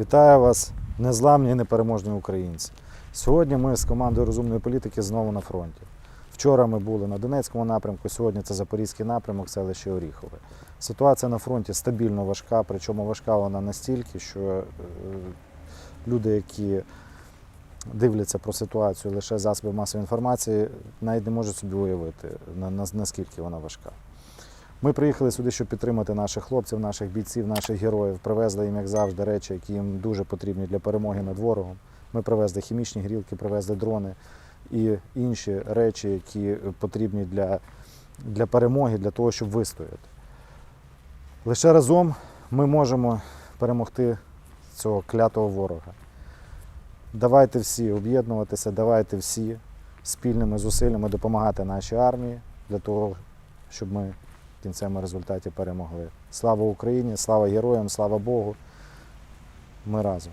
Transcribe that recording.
Вітаю вас, незламні і непереможні українці. Сьогодні ми з командою розумної політики знову на фронті. Вчора ми були на Донецькому напрямку, сьогодні це Запорізький напрямок, селище Оріхове. Ситуація на фронті стабільно важка, причому важка вона настільки, що е, люди, які дивляться про ситуацію лише з засобів масової інформації, навіть не можуть собі уявити, на- на- наскільки вона важка. Ми приїхали сюди, щоб підтримати наших хлопців, наших бійців, наших героїв. Привезли їм, як завжди, речі, які їм дуже потрібні для перемоги над ворогом. Ми привезли хімічні грілки, привезли дрони і інші речі, які потрібні для, для перемоги, для того, щоб вистояти. Лише разом ми можемо перемогти цього клятого ворога. Давайте всі об'єднуватися, давайте всі спільними зусиллями допомагати нашій армії для того, щоб ми в кінцевому результаті перемогли. Слава Україні, слава героям, слава Богу. Ми разом.